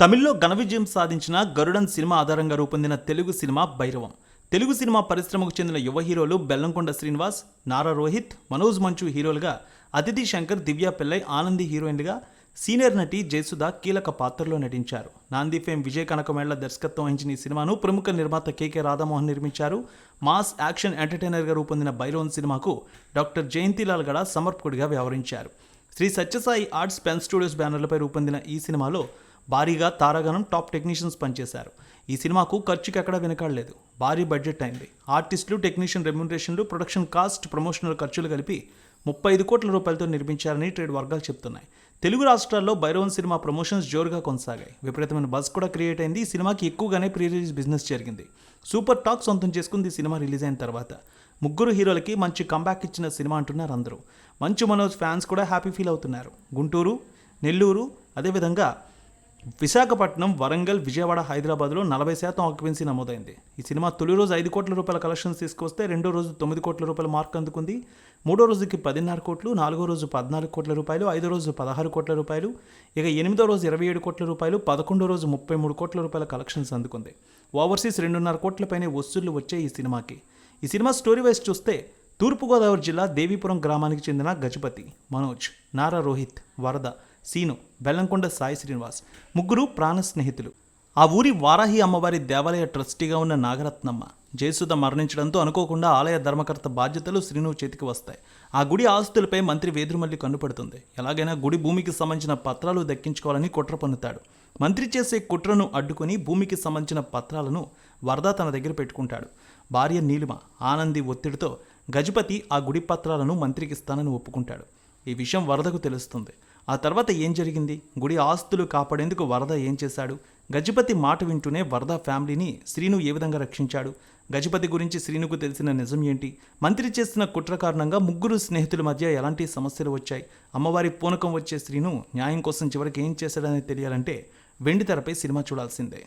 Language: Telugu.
తమిళ్ళో ఘన విజయం సాధించిన గరుడన్ సినిమా ఆధారంగా రూపొందిన తెలుగు సినిమా భైరవం. తెలుగు సినిమా పరిశ్రమకు చెందిన యువ హీరోలు బెల్లంకొండ శ్రీనివాస్ నారా రోహిత్ మనోజ్ మంచు హీరోలుగా అతిథి శంకర్ దివ్య పిల్లై ఆనంది హీరోయిన్లుగా సీనియర్ నటి జయసుధ కీలక పాత్రలో నటించారు. నాంది ఫేమ్ విజయ్ కనకమేళ్ళ దర్శకత్వం వహించిన ఈ సినిమాను ప్రముఖ నిర్మాత కేకే రాధామోహన్ నిర్మించారు. మాస్ యాక్షన్ ఎంటర్టైనర్గా రూపొందిన భైరవన్ సినిమాకు డాక్టర్ జయంతిలాల్ గడ సమర్పకుడిగా వ్యవహరించారు. Shri Sathya Sai arts pen studios బ్యానర్లపై రూపొందిన ఈ సినిమాలో భారీగా తారాగణం టాప్ టెక్నీషియన్స్ పనిచేశారు. ఈ సినిమాకు ఖర్చుకి ఎక్కడా వెనకాడలేదు. భారీ బడ్జెట్ అయింది. ఆర్టిస్టులు టెక్నీషియన్ రెమ్యునరేషన్లు ప్రొడక్షన్ కాస్ట్ ప్రమోషనల్ ఖర్చులు కలిపి ముప్పై ఐదు కోట్ల రూపాయలతో నిర్మించారని ట్రేడ్ వర్గాలు చెప్తున్నాయి. తెలుగు రాష్ట్రాల్లో భైరవన్ సినిమా ప్రమోషన్స్ జోరుగా కొనసాగాయి. విపరీతమైన బజ్ కూడా క్రియేట్ అయింది. ఈ సినిమాకి ఎక్కువగానే ప్రీ రిలీజ్ బిజినెస్ జరిగింది. సూపర్ టాక్ సొంతం చేసుకుంది ఈ సినిమా రిలీజ్ అయిన తర్వాత. ముగ్గురు హీరోలకి మంచి కంబ్యాక్ ఇచ్చిన సినిమా అంటున్నారు అందరూ. మంచు మనోజ్ ఫ్యాన్స్ కూడా హ్యాపీ ఫీల్ అవుతున్నారు. గుంటూరు నెల్లూరు అదేవిధంగా విశాఖపట్నం వరంగల్ విజయవాడ హైదరాబాద్లో నలభై శాతం ఆక్యుపెన్సీ నమోదైంది. ఈ సినిమా తొలి రోజు ఐదు కోట్ల రూపాయల కలెక్షన్స్ తీసుకొస్తే రెండో రోజు తొమ్మిది కోట్ల రూపాయల మార్క్ అందుకుంది. మూడో రోజుకి పదిన్నర కోట్లు నాలుగో రోజు పద్నాలుగు కోట్ల రూపాయలు ఐదో రోజు పదహారు కోట్ల రూపాయలు ఇక ఎనిమిదో రోజు ఇరవై ఏడు కోట్ల రూపాయలు పదకొండో రోజు ముప్పై మూడు కోట్ల రూపాయల కలెక్షన్స్ అందుకుంది. ఓవర్సీస్ రెండున్నర కోట్లపైనే వసూళ్ళు వచ్చాయి ఈ సినిమాకి. ఈ సినిమా స్టోరీ వైజ్ చూస్తే తూర్పుగోదావరి జిల్లా దేవీపురం గ్రామానికి చెందిన గజపతి మనోజ్ నారా రోహిత్ వరద సీను బెల్లంకొండ సాయి శ్రీనివాస్ ముగ్గురు ప్రాణ స్నేహితులు. ఆ ఊరి వారాహి అమ్మవారి దేవాలయ ట్రస్టీగా ఉన్న నాగరత్నమ్మ జయసుధ మరణించడంతో అనుకోకుండా ఆలయ ధర్మకర్త బాధ్యతలు శ్రీను చేతికి వస్తాయి. ఆ గుడి ఆస్తులపై మంత్రి వేదురుమల్లి కన్నుపడుతుంది. ఎలాగైనా గుడి భూమికి సంబంధించిన పత్రాలు దక్కించుకోవాలని కుట్ర పన్నుతాడు. మంత్రి చేసే కుట్రను అడ్డుకొని భూమికి సంబంధించిన పత్రాలను వరద తన దగ్గర పెట్టుకుంటాడు. భార్య నీలిమ ఆనంది ఒత్తిడితో గజపతి ఆ గుడి పత్రాలను మంత్రికి ఇస్తానని ఒప్పుకుంటాడు. ఈ విషయం వరదకు తెలుస్తుంది. ఆ తర్వాత ఏం జరిగింది? గుడి ఆస్తులు కాపాడేందుకు వరద ఏం చేశాడు? గజపతి మాట వింటూనే వరద ఫ్యామిలీని శ్రీను ఏ విధంగా రక్షించాడు? గజపతి గురించి శ్రీనుకు తెలిసిన నిజం ఏంటి? మంత్రి చేసిన కుట్ర కారణంగా ముగ్గురు స్నేహితుల మధ్య ఎలాంటి సమస్యలు వచ్చాయి? అమ్మవారి పూనకం వచ్చే శ్రీను న్యాయం కోసం చివరికి ఏం చేశాడని తెలియాలంటే వెండి తెరపై సినిమా చూడాల్సిందే.